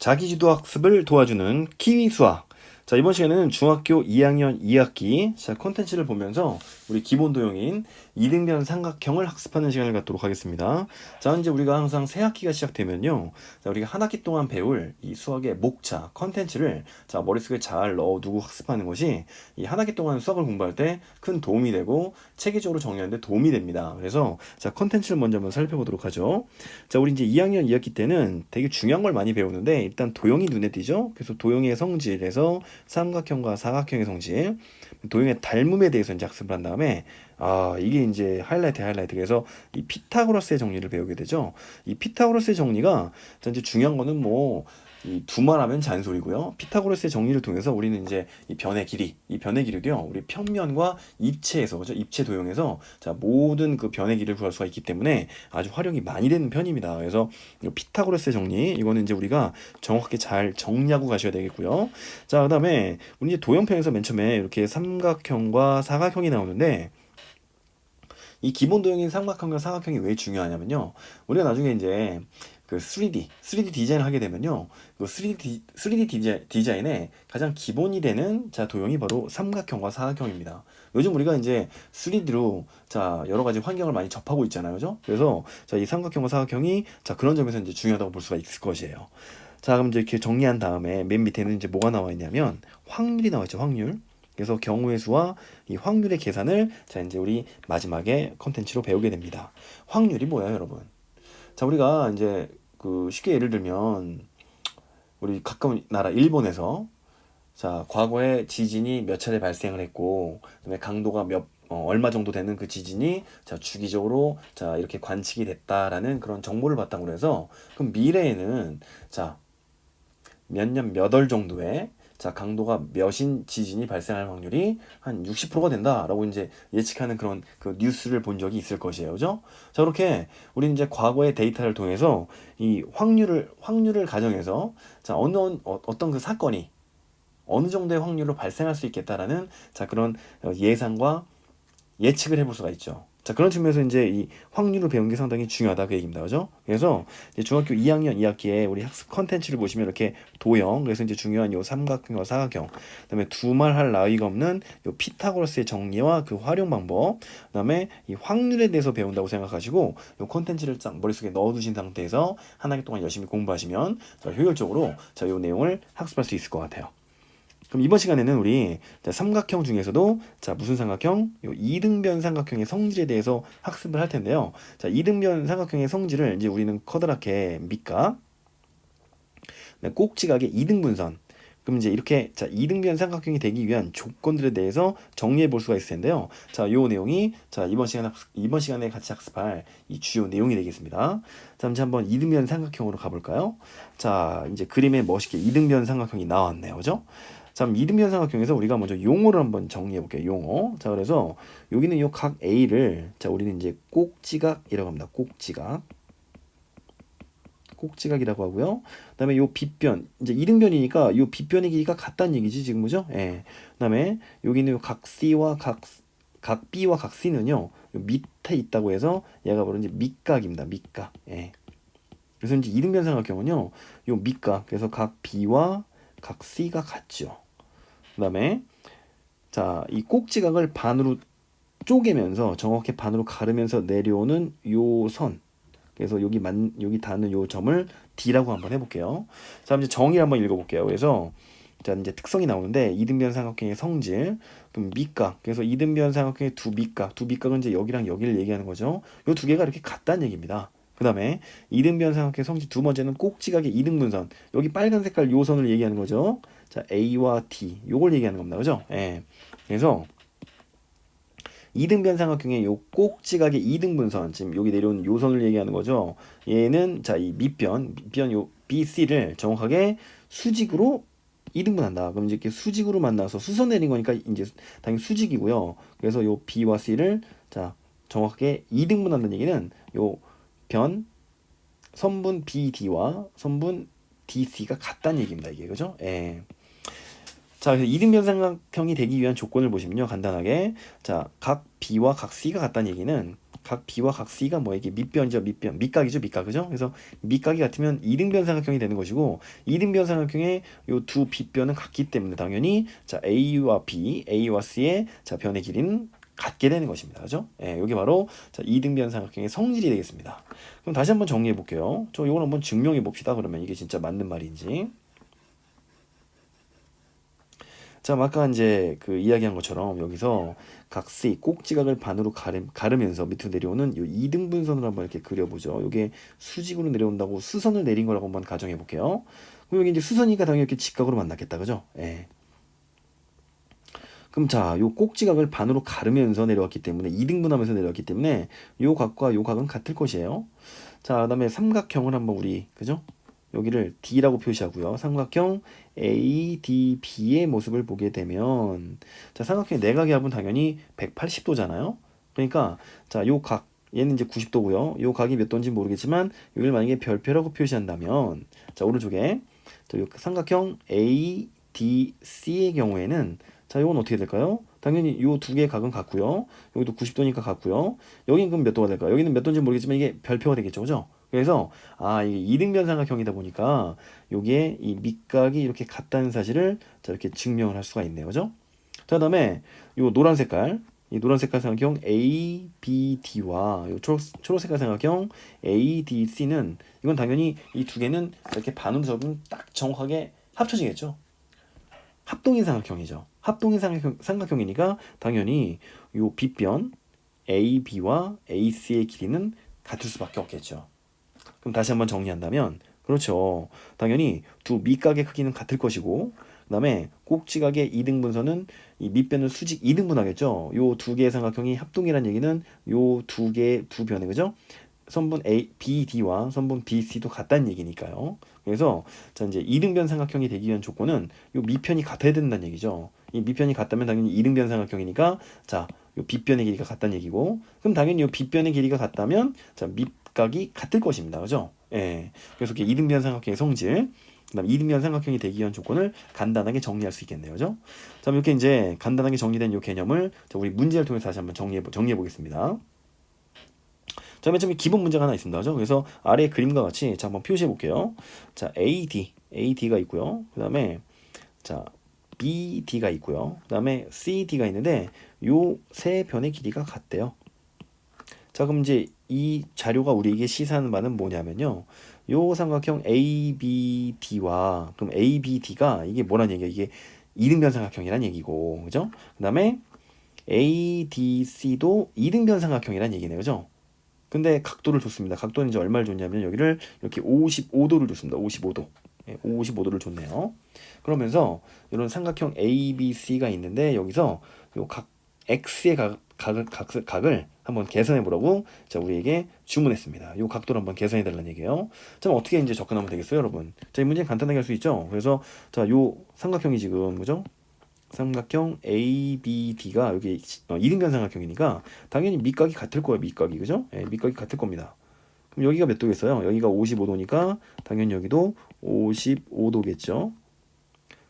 자기주도 학습을 도와주는 키위 수학. 자, 이번 시간에는 중학교 2학년 2학기 자, 콘텐츠를 보면서 우리 기본 도형인 이등변 삼각형을 학습하는 시간을 갖도록 하겠습니다. 자, 이제 우리가 항상 새 학기가 시작되면요. 자, 우리가 한 학기 동안 배울 이 수학의 목차, 컨텐츠를 자, 머릿속에 잘 넣어두고 학습하는 것이 이 한 학기 동안 수학을 공부할 때 큰 도움이 되고 체계적으로 정리하는 데 도움이 됩니다. 그래서 자, 컨텐츠를 먼저 한번 살펴보도록 하죠. 자, 우리 이제 2학년 2학기 때는 되게 중요한 걸 많이 배우는데 일단 도형이 눈에 띄죠. 그래서 도형의 성질에서 삼각형과 사각형의 성질, 도형의 닮음에 대해서 이제 학습을 한 다음에 아 이게 이제 하이라이트 하이라이트 그래서 이 피타고라스의 정리를 배우게 되죠. 이 피타고라스의 정리가 자, 이제 중요한 거는 뭐 이 두말하면 잔소리고요. 피타고라스의 정리를 통해서 우리는 이제 이 변의 길이, 이 변의 길이도요. 우리 평면과 입체에서 그죠? 입체 도형에서 자 모든 그 변의 길이를 구할 수가 있기 때문에 아주 활용이 많이 되는 편입니다. 그래서 이 피타고라스의 정리 이거는 이제 우리가 정확하게 잘 정리하고 가셔야 되겠고요. 자 그다음에 우리 이제 도형편에서 맨 처음에 이렇게 삼각형과 사각형이 나오는데 이 기본 도형인 삼각형과 사각형이 왜 중요하냐면요. 우리가 나중에 이제 그 3D, 3D 디자인을 하게 되면요. 그 3D, 3D 디자인, 디자인의 가장 기본이 되는 자, 도형이 바로 삼각형과 사각형입니다. 요즘 우리가 이제 3D로 자, 여러 가지 환경을 많이 접하고 있잖아요. 그죠? 그래서 자, 이 삼각형과 사각형이 자, 그런 점에서 이제 중요하다고 볼 수가 있을 것이에요. 자, 그럼 이제 이렇게 정리한 다음에 맨 밑에는 이제 뭐가 나와 있냐면 확률이 나와 있죠. 확률. 그래서 경우의 수와 이 확률의 계산을 자 이제 우리 마지막에 컨텐츠로 배우게 됩니다. 확률이 뭐야, 여러분? 자, 우리가 이제 그 쉽게 예를 들면 우리 가까운 나라 일본에서 자 과거에 지진이 몇 차례 발생을 했고 그다음에 강도가 몇 어, 얼마 정도 되는 그 지진이 자 주기적으로 자 이렇게 관측이 됐다라는 그런 정보를 바탕으로 해서 그럼 미래에는 자 몇 년 몇 월 정도에 자 강도가 몇인 지진이 발생할 확률이 한 60%가 된다라고 이제 예측하는 그런 그 뉴스를 본 적이 있을 것이에요, 그죠? 자 그렇게 우리는 이제 과거의 데이터를 통해서 이 확률을 확률을 가정해서 자 어느 어, 어떤 그 사건이 어느 정도의 확률로 발생할 수 있겠다라는 자 그런 예상과 예측을 해볼 수가 있죠. 자 그런 측면에서 이제 이 확률을 배우는 게 상당히 중요하다 그 얘기입니다, 그죠? 그래서 이제 중학교 2학년 2학기에 우리 학습 컨텐츠를 보시면 이렇게 도형, 그래서 이제 중요한 요 삼각형과 사각형, 그다음에 두말할 나위가 없는 요 피타고라스의 정리와 그 활용 방법, 그다음에 이 확률에 대해서 배운다고 생각하시고 요 컨텐츠를 쫙 머릿속에 넣어 두신 상태에서 한 학기 동안 열심히 공부하시면 자, 효율적으로 자 요 내용을 학습할 수 있을 것 같아요. 그럼 이번 시간에는 우리 자, 삼각형 중에서도 자 무슨 삼각형? 요 이등변 삼각형의 성질에 대해서 학습을 할 텐데요. 자 이등변 삼각형의 성질을 이제 우리는 커다랗게 밑각, 네, 꼭지각의 이등분선. 그럼 이제 이렇게 자 이등변 삼각형이 되기 위한 조건들에 대해서 정리해 볼 수가 있을 텐데요. 자, 요 내용이 자 이번 시간 학 이번 시간에 같이 학습할 이 주요 내용이 되겠습니다. 자, 이제 한번 이등변 삼각형으로 가볼까요? 자, 이제 그림에 멋있게 이등변 삼각형이 나왔네요, 그죠? 자, 그럼 이등변 삼각형에서 우리가 먼저 용어를 한번 정리해 볼게요. 용어. 자, 그래서 여기는 요 각 A를 자, 우리는 이제 꼭지각이라고 합니다. 꼭지각. 꼭지각이라고 하고요. 그다음에 요 빗변 이제 이등변이니까 요 빗변의 길이가 같다는 얘기지 지금 그죠? 예. 그다음에 여기는 각 C와 각, 각 B와 각 C는요 요 밑에 있다고 해서 얘가 바로 이제 밑각입니다. 밑각. 예. 그래서 이제 이등변 삼각형은요 요 밑각 그래서 각 B와 각 C가 같죠. 그다음에 자 이 꼭지각을 반으로 쪼개면서 정확히 반으로 가르면서 내려오는 요 선. 그래서 여기 만 여기 닿는 요 점을 D라고 한번 해 볼게요. 자 이제 정의를 한번 읽어 볼게요. 그래서 자 이제 특성이 나오는데 이등변 삼각형의 성질 그럼 밑각 그래서 이등변 삼각형의 두 밑각 두 밑각은 이제 여기랑 여기를 얘기하는 거죠. 요 두 개가 이렇게 같다는 얘기입니다. 그 다음에 이등변 삼각형의 성질 두 번째는 꼭지각의 이등분선 여기 빨간 색깔 요 선을 얘기하는 거죠. 자 A와 T 요걸 얘기하는 겁니다. 그죠? 예. 그래서 이등변 삼각형의 요 꼭지각의 이등분선 지금 여기 내려오는 요 선을 얘기하는 거죠. 얘는 자 이 밑변 밑변 요 BC를 정확하게 수직으로 이등분한다. 그럼 이제 이렇게 수직으로 만나서 수선 내린 거니까 이제 당연히 수직이고요. 그래서 요 B와 C를 자 정확하게 이등분한다는 얘기는 요 변 선분 BD와 선분 DC가 같다는 얘기입니다. 이게 그죠? 예. 자, 그래서 이등 변 삼각형이 되기 위한 조건을 보시면요. 간단하게. 자, 각 B와 각 C가 같다는 얘기는 각 B와 각 C가 뭐 이게 밑변이죠, 밑변, 밑각이죠, 밑각, 그죠? 그래서 밑각이 같으면 이등변 삼각형이 되는 것이고 이등변 삼각형의 요 두 빗변은 같기 때문에 당연히 자 A와 B, A와 C의 자 변의 길이는 같게 되는 것입니다. 그죠? 예, 여기 바로 자 이등변 삼각형의 성질이 되겠습니다. 그럼 다시 한번 정리해 볼게요. 저 이걸 한번 증명해 봅시다. 그러면 이게 진짜 맞는 말인지. 자, 아까 이제 그 이야기한 것처럼 여기서 각C 꼭지각을 반으로 가르, 가르 면서 밑으로 내려오는 이 2등분선을 한번 이렇게 그려보죠. 이게 수직으로 내려온다고 수선을 내린 거라고 한번 가정해 볼게요. 그럼 여기 이제 수선이니까 당연히 이렇게 직각으로 만났겠다. 그죠? 예. 그럼 자, 요 꼭지각을 반으로 가르면서 내려왔기 때문에 2등분하면서 내려왔기 때문에 요 각과 요 각은 같을 것이에요. 자, 그다음에 삼각형을 한번 우리 그죠? 여기를 D라고 표시하고요. 삼각형 ADB의 모습을 보게 되면 자, 삼각형의 내각의 합은 당연히 180도잖아요. 그러니까 자, 요 각 얘는 이제 90도고요. 요 각이 몇 도인지 모르겠지만 여기를 만약에 별표라고 표시한다면 자, 오른쪽에 자, 요 삼각형 ADC의 경우에는 자, 요건 어떻게 될까요? 당연히 요두 개의 각은 같고요. 여기도 90도니까 같고요. 여기는 그럼 몇 도가 될까요? 여기는 몇 도인지 모르겠지만 이게 별표가 되겠죠. 그죠? 그래서 아 이게 이등변 삼각형이다 보니까 여기에 이 밑각이 이렇게 같다는 사실을 자 이렇게 증명을 할 수가 있네요. 그죠? 자, 그다음에 요 노란 색깔 이 노란 색깔 삼각형 ABD와 요 초록, 초록 색깔 삼각형 ADC는 이건 당연히 이 두 개는 이렇게 접으면 딱 정확하게 합쳐지겠죠. 합동인 삼각형이죠. 합동인 삼각형, 삼각형이니까 당연히 요 빗변 AB와 AC의 길이는 같을 수밖에 없겠죠. 그럼 다시 한번 정리한다면 그렇죠. 당연히 두 밑각의 크기는 같을 것이고 그다음에 꼭지각의 이등분선은 이 밑변을 수직 이등분하겠죠. 요 두 개의 삼각형이 합동이라는 얘기는 요 두 개의 두 변의 그죠? 선분 A, BD와 선분 BC도 같다는 얘기니까요. 그래서 자 이제 이등변 삼각형이 되기 위한 조건은 요 밑편이 같아야 된다는 얘기죠. 이 밑편이 같다면 당연히 이등변 삼각형이니까 자, 요 빗변의 길이가 같다는 얘기고 그럼 당연히 요 빗변의 길이가 같다면 자, 밑각이 같을 것입니다. 그죠? 예. 그래서 이렇게 이등변 삼각형의 성질 그다음 이등변 삼각형이 되기 위한 조건을 간단하게 정리할 수 있겠네요. 그죠? 자, 이렇게 이제 간단하게 정리된 요 개념을 자, 우리 문제를 통해서 다시 한번 정리해 정리해 보겠습니다. 자, 맨 처음에 기본 문제가 하나 있습니다. 그죠? 그래서 아래 그림과 같이 자, 한번 표시해 볼게요. 자, AD, AD가 있고요. 그 다음에 자, BD가 있고요. 그 다음에 CD가 있는데 요 세 변의 길이가 같대요. 자, 그럼 이제 이 자료가 우리에게 시사하는 바는 뭐냐면요. 요 삼각형 ABD와 그럼 ABD가 이게 뭐란 얘기야? 이게 이등변 삼각형이란 얘기고, 그죠? 그 다음에 ADC도 이등변 삼각형이란 얘기네요, 그죠? 근데 각도를 줬습니다. 각도는 이제 얼마를 줬냐면 여기를 이렇게 55도를 줬습니다. 55도. 예, 55도를 줬네요. 그러면서 이런 삼각형 ABC가 있는데 여기서 요각 X의 각, 각을, 각, 각을 한번 계산해 보라고 자 우리에게 주문했습니다. 요 각도를 한번 계산해 달라는 얘기예요. 자 어떻게 이제 접근하면 되겠어요, 여러분? 자 이 문제 간단하게 할 수 있죠. 그래서 자 요 삼각형이 지금 그죠? 삼각형 ABD가 여기 어, 이등변 삼각형이니까 당연히 밑각이 같을 거예요. 밑각이 그죠? 예, 밑각이 같을 겁니다. 그럼 여기가 몇 도겠어요? 여기가 55도니까 당연히 여기도 55도겠죠.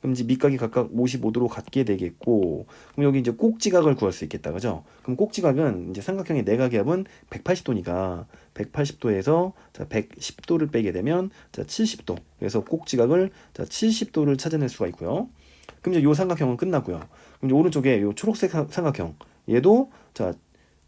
그럼 이제 밑각이 각각 55도로 같게 되겠고 그럼 여기 이제 꼭지각을 구할 수 있겠다. 그죠? 그럼 꼭지각은 이제 삼각형의 내각의 합은 180도니까 180도에서 자 110도를 빼게 되면 자 70도. 그래서 꼭지각을 자 70도를 찾아낼 수가 있고요. 그럼 이제 요 삼각형은 끝났고요. 그럼 이제 오른쪽에 요 초록색 삼각형 얘도 자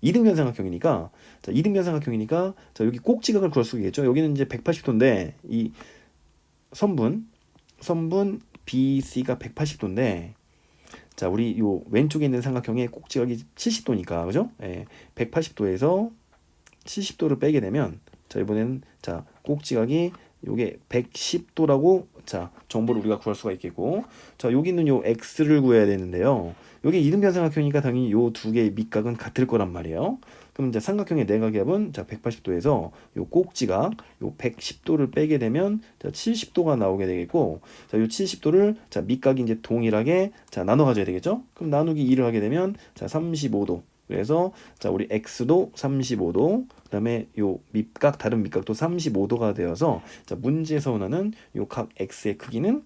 이등변 삼각형이니까 자 이등변 삼각형이니까 자 여기 꼭지각을 구할 수 있겠죠. 여기는 이제 180도인데 이 선분 선분 BC가 180도인데 자 우리 요 왼쪽에 있는 삼각형의 꼭지각이 70도니까 그죠? 예, 180도에서 70도를 빼게 되면 자 이번에는 자 꼭지각이 요게 110도라고 자 정보를 우리가 구할 수가 있겠고 자 여기는 요 x를 구해야 되는데요 여기 이등변 삼각형이니까 당연히 요 두 개의 밑각은 같을 거란 말이에요. 그럼 이제 삼각형의 내각의 합은 자 180도에서 요 꼭지각 요 110도를 빼게 되면 자 70도가 나오게 되겠고 자요 70도를 자 밑각이 이제 동일하게 자 나눠 가져야 되겠죠? 그럼 나누기 2를 하게 되면 자 35도. 그래서 자 우리 x도 35도 그다음에 요 밑각 다른 밑각도 35도가 되어서 자 문제에서 원하는 요 각 x의 크기는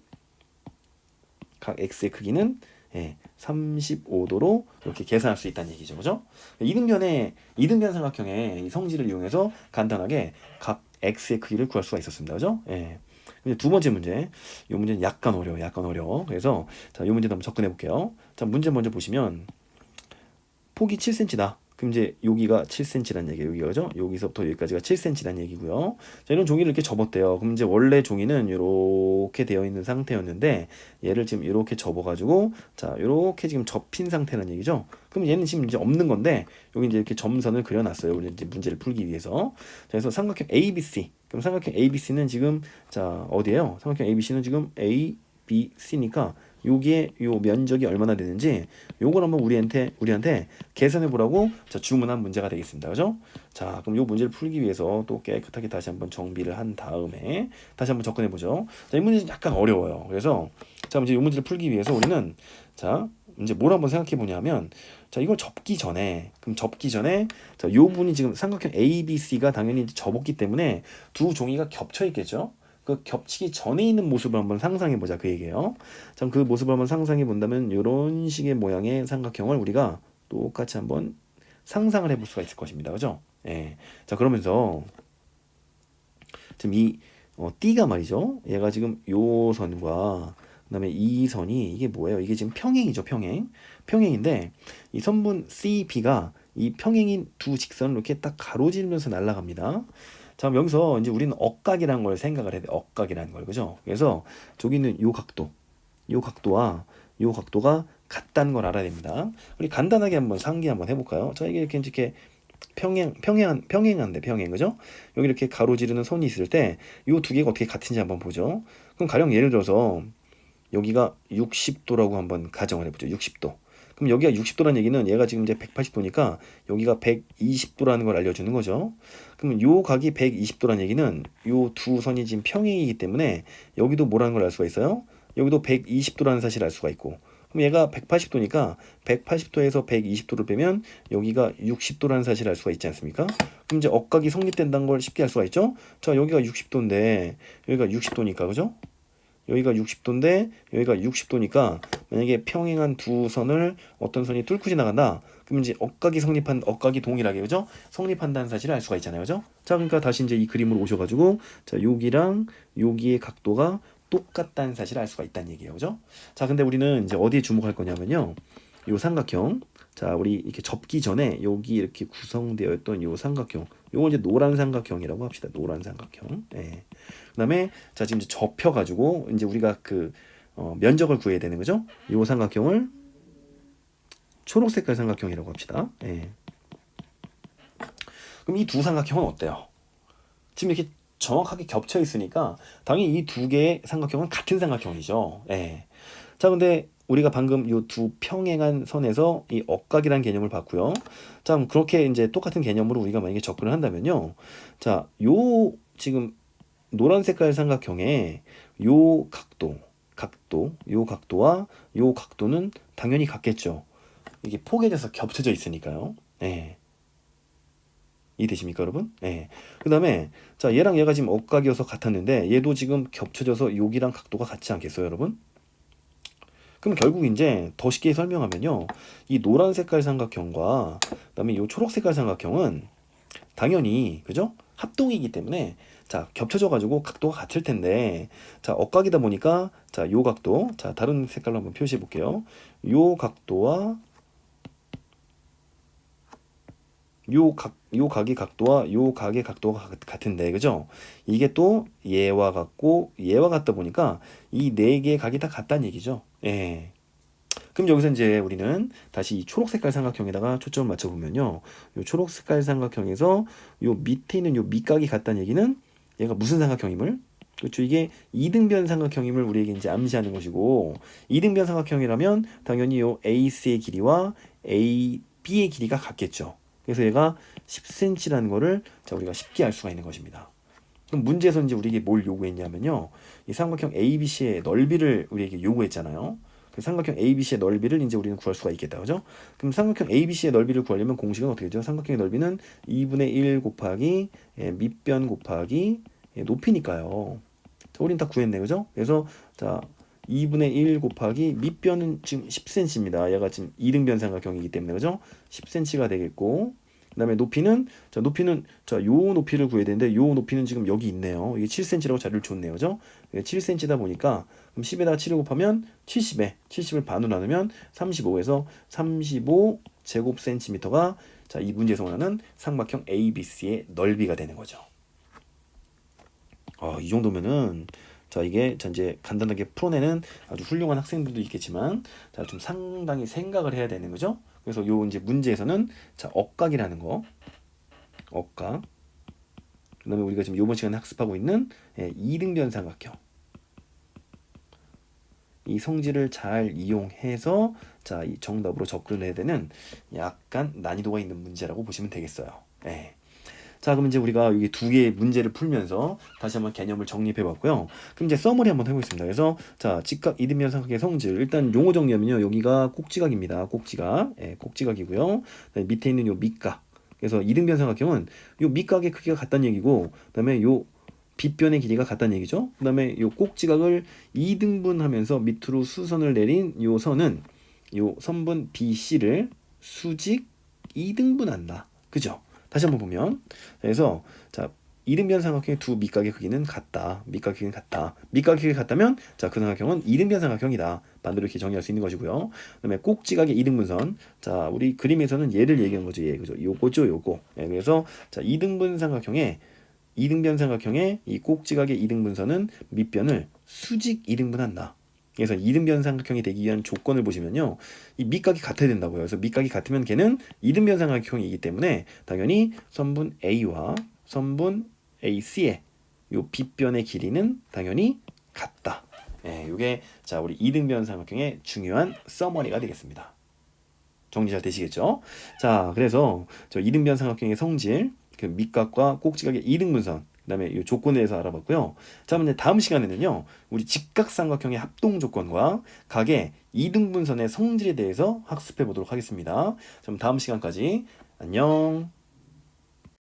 각 x의 크기는 예, 35도로 이렇게 계산할 수 있다는 얘기죠. 그죠? 이등변의 이등변 삼각형의 이 성질을 이용해서 간단하게 각 x의 크기를 구할 수가 있었습니다. 그죠? 예. 이제 두 번째 문제. 이 문제는 약간 어려워. 약간 어려워. 그래서 자, 이 문제도 한번 접근해 볼게요. 자, 문제 먼저 보시면 폭이 7cm다. 그럼 이제 여기가 7cm란 얘기예요. 여기가 그죠? 여기서부터 여기까지가 7cm란 얘기고요. 자, 이런 종이를 이렇게 접었대요. 그럼 이제 원래 종이는 이렇게 되어 있는 상태였는데 얘를 지금 이렇게 접어가지고 자, 이렇게 지금 접힌 상태란 얘기죠. 그럼 얘는 지금 이제 없는 건데 여기 이제 이렇게 점선을 그려놨어요. 우리 이제 문제를 풀기 위해서. 자, 그래서 삼각형 ABC. 그럼 삼각형 ABC는 지금 자 어디에요? 삼각형 ABC는 지금 A, B, C니까 여기에 요 면적이 얼마나 되는지 요걸 한번 우리한테 우리한테 계산해 보라고 자 주문한 문제가 되겠습니다. 그죠? 자, 그럼 요 문제를 풀기 위해서 또 깨끗하게 다시 한번 정비를 한 다음에 다시 한번 접근해 보죠. 자, 이 문제는 약간 어려워요. 그래서 자, 이제 요 문제를 풀기 위해서 우리는 자, 이제 뭘 한번 생각해 보냐면 자, 이걸 접기 전에 그럼 접기 전에 자, 요 분이 지금 삼각형 ABC가 당연히 접었기 때문에 두 종이가 겹쳐 있겠죠? 그 겹치기 전에 있는 모습을 한번 상상해 보자 그 얘기예요. 자, 그 모습을 한번 상상해 본다면 이런 식의 모양의 삼각형을 우리가 똑같이 한번 상상을 해볼 수가 있을 것입니다. 그죠? 예. 자, 그러면서 지금 이 어, 띠가 말이죠. 얘가 지금 요 선과 그다음에 이 선이 이게 뭐예요? 이게 지금 평행이죠, 평행. 평행인데 이 선분 CB가 이 평행인 두 직선을 이렇게 딱 가로지르면서 날아갑니다. 자, 그럼 여기서 이제 우리는 억각이라는 걸 생각을 해야 돼. 억각이라는 걸. 그죠? 그래서 저기 있는 요 각도. 요 각도와 요 각도가 같다는 걸 알아야 됩니다. 우리 간단하게 한번 상기 한번 해볼까요? 자, 이게 이렇게 이렇게 평행, 평행한, 평행한데, 평행, 그죠? 여기 이렇게 가로지르는 선이 있을 때, 요 두 개가 어떻게 같은지 한번 보죠. 그럼 가령 예를 들어서, 여기가 60도라고 한번 가정을 해보죠. 60도. 그럼 여기가 60도라는 얘기는 얘가 지금 이제 180도니까 여기가 120도라는 걸 알려주는 거죠. 그러면 요 각이 120도라는 얘기는 요 두 선이 지금 평행이기 때문에 여기도 뭐라는 걸 알 수가 있어요? 여기도 120도라는 사실을 알 수가 있고 그럼 얘가 180도니까 180도에서 120도를 빼면 여기가 60도라는 사실을 알 수가 있지 않습니까? 그럼 이제 억각이 성립된다는 걸 쉽게 알 수가 있죠? 자, 여기가 60도인데 여기가 60도니까 그죠? 여기가 60도인데 여기가 60도니까 만약에 평행한 두 선을 어떤 선이 뚫고 지나간다. 그럼 이제 억각이 성립한 억각이 동일하게 그죠? 성립한다는 사실을 알 수가 있잖아요. 그죠? 자, 그러니까 다시 이제 이 그림으로 오셔 가지고 자, 여기랑 여기의 각도가 똑같다는 사실을 알 수가 있다는 얘기예요. 그죠? 자, 근데 우리는 이제 어디에 주목할 거냐면요. 요 삼각형. 자, 우리 이렇게 접기 전에 여기 이렇게 구성되어 있던 요 삼각형. 요거 이제 노란 삼각형이라고 합시다. 노란 삼각형. 예. 그다음에 자, 지금 이제 접혀 가지고 이제 우리가 그 어, 면적을 구해야 되는 거죠. 요 삼각형을 초록 색깔 삼각형이라고 합시다. 예. 그럼 이 두 삼각형은 어때요? 지금 이렇게 정확하게 겹쳐 있으니까 당연히 이 두 개의 삼각형은 같은 삼각형이죠. 예. 자, 근데 우리가 방금 이두 평행한 선에서 이 억각이라는 개념을 봤고요. 자, 그렇게 이제 똑같은 개념으로 우리가 만약에 접근을 한다면요. 자, 요 지금 노란 색깔 삼각형의 요 각도, 각도, 요 각도와 요 각도는 당연히 같겠죠. 이게 포개져서 겹쳐져 있으니까요. 네. 이해되십니까, 여러분? 네. 그 다음에, 자, 얘랑 얘가 지금 억각이어서 같았는데, 얘도 지금 겹쳐져서 여기랑 각도가 같지 않겠어요, 여러분? 그럼 결국 이제 더 쉽게 설명하면요. 이 노란 색깔 삼각형과, 그 다음에 이 초록 색깔 삼각형은 당연히, 그죠? 합동이기 때문에, 자, 겹쳐져 가지고 각도가 같을 텐데, 자, 억각이다 보니까, 자, 요 각도, 자, 다른 색깔로 한번 표시해 볼게요. 요 각도와 요 각, 요 각의 각도와 요 각의 각도가 같- 같은데, 그죠? 이게 또 얘와 같고 얘와 같다 보니까 이 네 개의 각이 다 같다는 얘기죠. 예. 그럼 여기서 이제 우리는 다시 이 초록 색깔 삼각형에다가 초점을 맞춰보면요. 요 초록 색깔 삼각형에서 요 밑에 있는 요 밑각이 같다는 얘기는 얘가 무슨 삼각형임을? 그렇죠. 이게 이등변 삼각형임을 우리에게 이제 암시하는 것이고 이등변 삼각형이라면 당연히 요 AC의 길이와 AB의 길이가 같겠죠. 그래서 얘가 10cm라는 거를 자 우리가 쉽게 알 수가 있는 것입니다. 그럼 문제에서 이제 우리에게 뭘 요구했냐면요. 이 삼각형 ABC의 넓이를 우리에게 요구했잖아요. 그 삼각형 ABC의 넓이를 이제 우리는 구할 수가 있겠다. 그죠? 그럼 삼각형 ABC의 넓이를 구하려면 공식은 어떻게 되죠? 삼각형의 넓이는 2분의 1 곱하기 예, 밑변 곱하기 예, 높이니까요. 자, 우린 다 구했네. 그죠? 그래서 자, 2분의 1 곱하기 밑변은 지금 10cm입니다. 얘가 지금 이등변 삼각형이기 때문에 그죠? 10cm가 되겠고 그다음에 높이는 자 높이는 자요 높이를 구해야 되는데 요 높이는 지금 여기 있네요. 이게 7cm라고 자료를 줬네요. 그죠? 7cm다 보니까 그럼 10에다가 7을 곱하면 70에 70을 반으로 나누면 35에서 35 제곱 센티미터가 자 이 문제에서 원하는 삼각형 ABC의 넓이가 되는 거죠. 어, 이 정도면은 자 이게 자 이제 간단하게 풀어내는 아주 훌륭한 학생들도 있겠지만 자 좀 상당히 생각을 해야 되는 거죠. 그래서 요 이제 문제에서는 자 억각이라는 거 억각 그다음에 우리가 지금 요번 시간에 학습하고 있는 예, 이등변 삼각형 이 성질을 잘 이용해서 자 이 정답으로 접근을 해야 되는 약간 난이도가 있는 문제라고 보시면 되겠어요. 예. 자, 그럼 이제 우리가 여기 두 개의 문제를 풀면서 다시 한번 개념을 정립해 봤고요. 그럼 이제 서머리 한번 해보겠습니다. 그래서 자, 직각 이등변 삼각의 성질. 일단 용어 정리하면요. 여기가 꼭지각입니다. 꼭지각. 예, 꼭지각이고요. 밑에 있는 요 밑각. 그래서 이등변 삼각형은 요 밑각의 크기가 같다는 얘기고 그다음에 요 빗변의 길이가 같다는 얘기죠. 그다음에 요 꼭지각을 2등분하면서 밑으로 수선을 내린 요 선은 요 선분 BC를 수직 2등분한다. 그죠? 다시 한번 보면 그래서 자 이등변 삼각형의 두 밑각의 크기는 같다. 밑각 크기는 같다. 밑각 크기가 같다면 자 그 삼각형은 이등변 삼각형이다. 반대로 이렇게 정의할 수 있는 것이고요. 그다음에 꼭지각의 이등분선. 자 우리 그림에서는 얘를 얘기하는 거죠. 얘 그죠? 요거죠, 요거. 예, 그래서 자 이등분 삼각형의 이등변 삼각형의 이 꼭지각의 이등분선은 밑변을 수직 이등분한다. 그래서 이등변 삼각형이 되기 위한 조건을 보시면요. 이 밑각이 같아야 된다고요. 그래서 밑각이 같으면 걔는 이등변 삼각형이기 때문에 당연히 선분 A와 선분 AC의 요 빗변의 길이는 당연히 같다. 예, 요게 자, 우리 이등변 삼각형의 중요한 서머리가 되겠습니다. 정리 잘 되시겠죠? 자, 그래서 저 이등변 삼각형의 성질, 그 밑각과 꼭지각의 이등분선, 그다음에 이 조건에 대해서 알아봤고요. 자, 이제 다음 시간에는요, 우리 직각삼각형의 합동 조건과 각의 이등분선의 성질에 대해서 학습해 보도록 하겠습니다. 그럼 다음 시간까지 안녕.